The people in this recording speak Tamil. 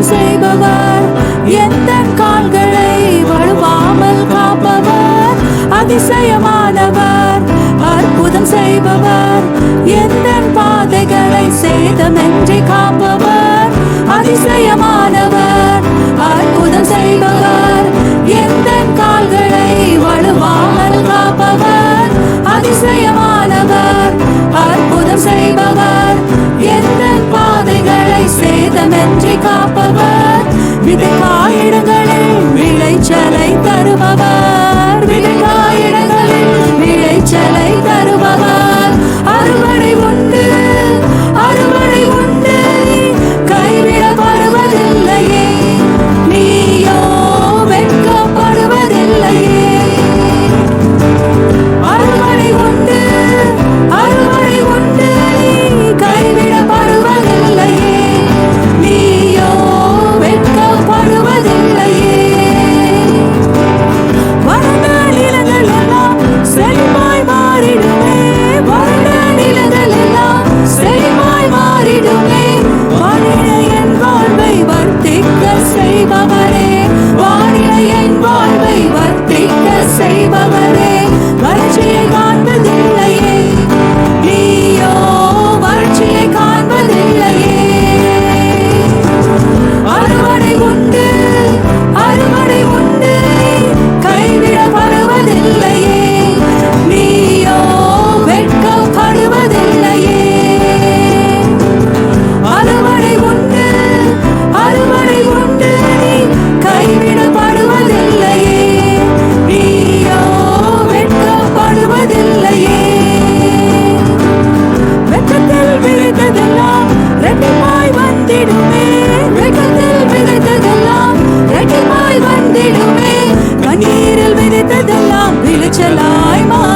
அடக்கம் செய்பவர். எந்த கால்களை வழுவாமல் காப்பவர். அதிசயமானவர் அற்புதம் செய்பவர். எந்த பாதைகளை சேதமின்றி காப்பவர். அதிசயமானவர் அற்புதம் செய்பவர். எந்த கால்களை வலுவாமல் காப்பவர். அதிசயமானவர் அற்புதம் செய்பவர். சேதமின்றி காப்பவர். விதைக்காயிடங்களில் விளைச்சலை ரெட்டிப்பாய் வந்திடுமே. கண்ணீரில் விதைத்ததெல்லாம் விளைச்சலாய் மா